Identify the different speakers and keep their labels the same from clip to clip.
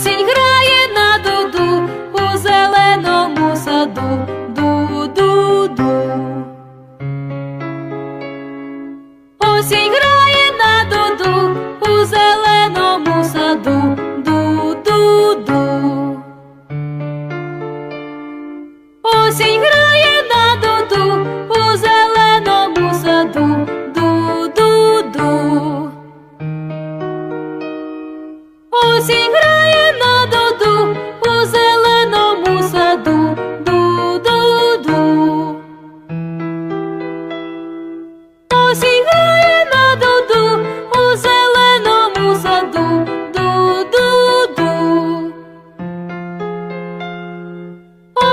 Speaker 1: Осінь грає на дуду у зеленому саду. Ду ду ду Осінь грає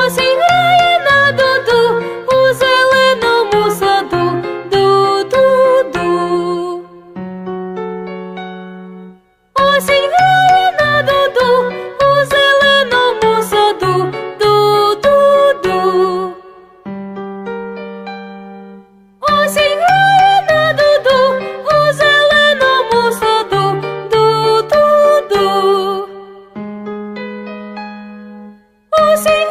Speaker 1: Осінь грає на дуду у зеленому саду. Ду-ду-ду. Осінь грає на дуду у зеленому саду. Ду-ду-ду. Осінь грає на дуду у зеленому саду. Ду-ду-ду. Осінь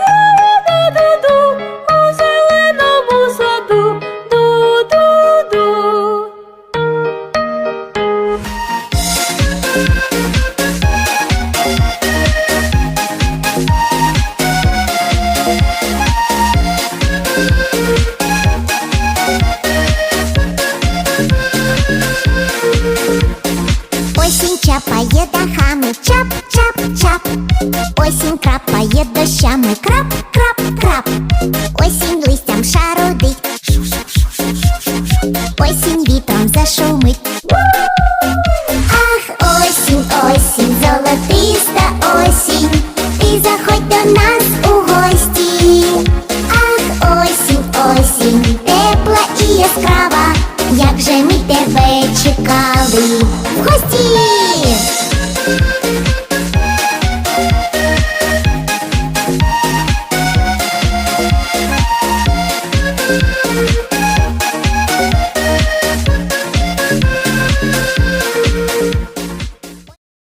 Speaker 2: Ляпає дахами чап-чап-чап. Осінь крапає дощами крап-крап-крап. Осінь листям шарудить. Осінь вітром зашумить. Ах, осінь, осінь, золотиста осінь. Ти заходь до нас у гості. Ах, осінь, осінь, тепла і яскрава. Як же ми тебе чекали в гості.